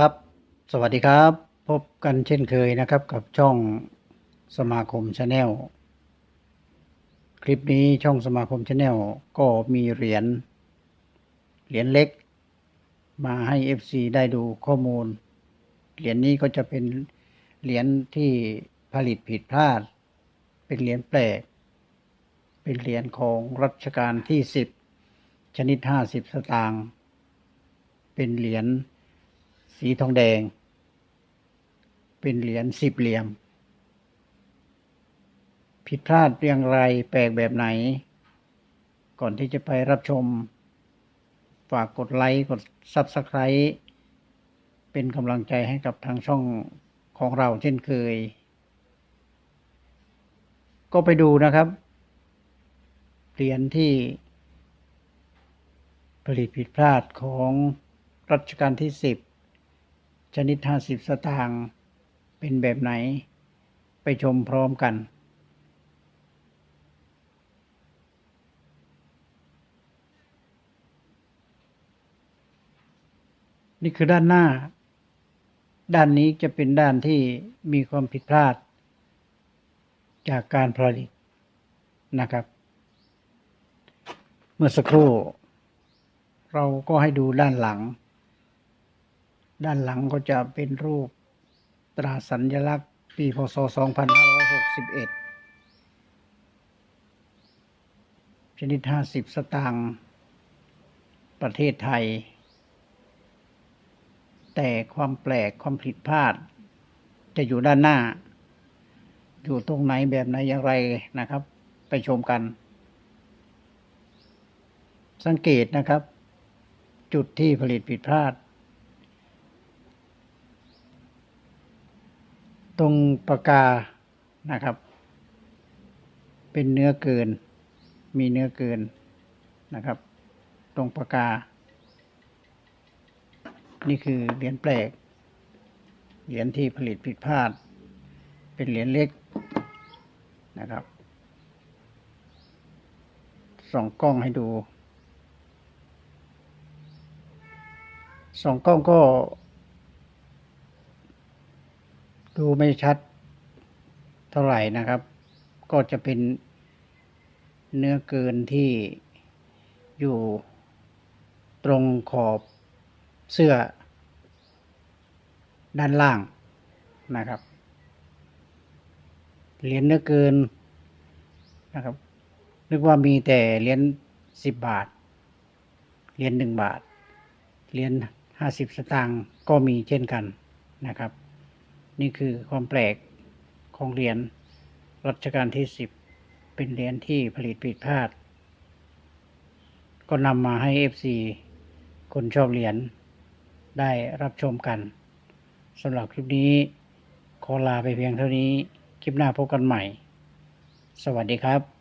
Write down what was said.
ครับ สวัสดีครับ พบกันเช่นเคยนะครับกับช่องสมาคมชาแนลคลิปนี้ช่องสมาคมชาแนลก็มีเหรียญเหรียญเล็ก มาให้ FC ได้ดูข้อมูล เหรียญนี้ก็จะเป็นเหรียญที่ผลิตผิดพลาด เป็นเหรียญแปลก เป็นเหรียญของรัชกาลที่ 10 ชนิด 50 สตางค์เป็นเหรียญ สีทองแดง เป็นเหรียญสิบเหลี่ยม ผิดพลาดอย่างไรแปลกแบบไหน ก่อนที่จะไปรับชม ฝากกดไลค์ กด Subscribe เป็นกำลังใจให้กับทางช่องของเราเช่นเคย ก็ไปดูนะครับ เหรียญที่ผลิตผิดพลาดของรัชกาลที่สิบ ชนิดห้าสิบสตางค์เป็นแบบไหน ไปชมพร้อมกัน นี่คือด้านหน้า ด้านนี้จะเป็นด้านที่มีความผิดพลาด จากการผลิตนะครับ เมื่อสักครู่ เราก็ให้ดูด้านหลัง ด้านหลังก็จะเป็นรูปตราสัญลักษณ์ ปีพศ 2561 ชนิด 50 สตางค์ประเทศไทย แต่ความแปลกความผิดพลาด จะอยู่ด้านหน้า อยู่ตรงไหนแบบไหนอย่างไรนะครับ ไปชมกัน สังเกตนะครับ จุดที่ผลิตผิดพลาด ตรงปากกานะครับ เป็นเนื้อเกิน มีเนื้อเกินนะครับ ตรงปากกา นี่คือเหรียญแปลก เหรียญที่ผลิตผิดพลาด เป็นเหรียญเล็กนะครับส่องกล้องให้ดูส่องกล้องก็ ดูไม่ชัดเท่าไหร่นะครับ ก็จะเป็นเนื้อเกินที่อยู่ตรงขอบเสื้อด้านล่างนะครับ เหรียญเนื้อเกินนะครับ นึกว่ามีแต่เหรียญสิบบาท เหรียญหนึ่งบาท เหรียญห้าสิบสตางค์ก็มีเช่นกันนะครับ นี่คือความแปลกของเหรียญรัชกาลที่สิบเป็นเหรียญที่ผลิตผิดพลาด ก็นำมาให้เอฟซีคนชอบเหรียญได้รับชมกันสำหรับคลิปนี้ ขอลาไปเพียงเท่านี้ คลิปหน้าพบกันใหม่ สวัสดีครับ